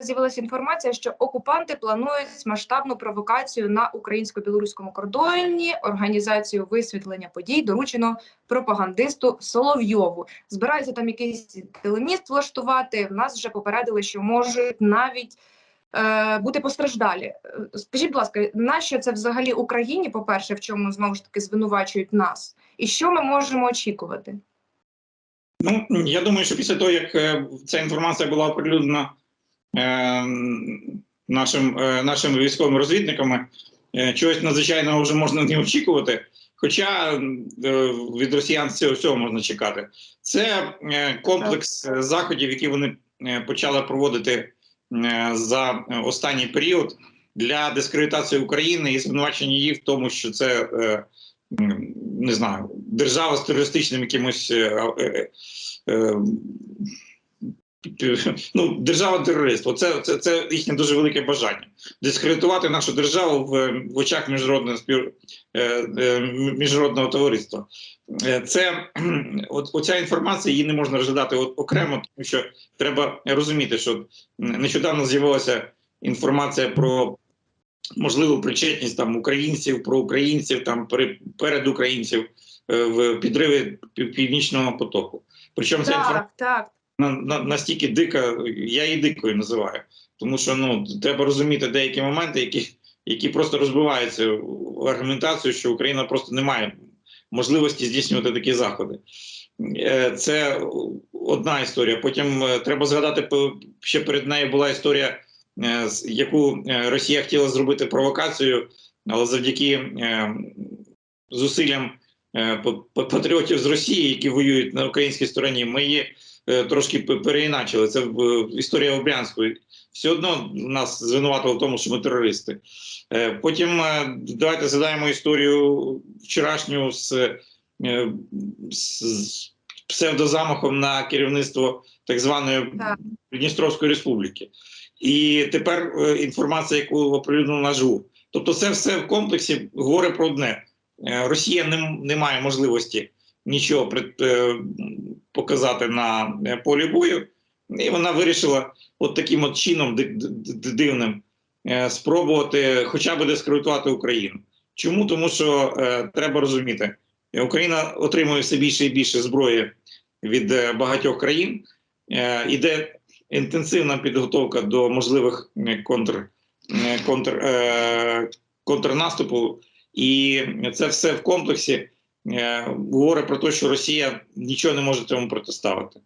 з'явилася інформація, що окупанти планують масштабну провокацію на українсько-білоруському кордоні. Організацію висвітлення подій доручено пропагандисту Соловйову. Збираються там якийсь телеміст влаштувати. В нас вже попередили, що можуть навіть е, бути постраждалі. Е, Скажіть, будь ласка, нащо це взагалі Україні? По перше, в чому знову ж таки звинувачують нас, і що ми можемо очікувати? Ну, я думаю, що після того, як е, ця інформація була оприлюднена нашим, е, нашими військовими розвідниками, е, чогось надзвичайного вже можна не очікувати. Хоча е, від росіян цього всього можна чекати. Це комплекс заходів, які вони почали проводити за останній період для дискредитації України і звинувачення її в тому, що це. Не знаю, держава з терористичним якимось е, е, е, ну, держава терорист. Оце це, це їхнє дуже велике бажання дискредитувати нашу державу в, в очах міжнародного спів е, е, міжнародного товариства. Е, Це от, оця інформація її не можна розглядати окремо, тому що треба розуміти, що нещодавно з'явилася інформація про можливу причетність там українців, про українців, там пере- перед українців е, в підриві Пів- північного потоку. Причому ця інформація Так, так. На, на, настільки дика, я її дикою називаю, тому що ну треба розуміти деякі моменти, які, які просто розбиваються в аргументацію, що Україна просто не має можливості здійснювати такі заходи. Е, Це одна історія. Потім е, треба згадати, ще перед нею була історія, е, яку Росія хотіла зробити провокацію, але завдяки зусиллям па- па- патріотів з Росії, які воюють на українській стороні, ми її трошки переіначили. Це в- історія Обрянської. Все одно нас звинуватили в тому, що ми терористи. Е, Потім е, давайте згадаємо історію вчорашню з, е, з, псевдозамахом на керівництво так званої Придністровської республіки. І тепер е, інформація, яку оприлюднив наш ГУР. Тобто, це все в комплексі говорить про одне: Е, Росія не, не має можливості нічого е, показати на е, полі бою, і вона вирішила от таким от чином ди- ди- ди- дивним е, спробувати хоча б дискредитувати Україну. Чому? Тому що треба розуміти, Україна отримує все більше і більше зброї від багатьох країн. Е, іде інтенсивна підготовка до можливих контр, контр, контрнаступу, і це все в комплексі говорить про те, що Росія нічого не може цьому протиставити.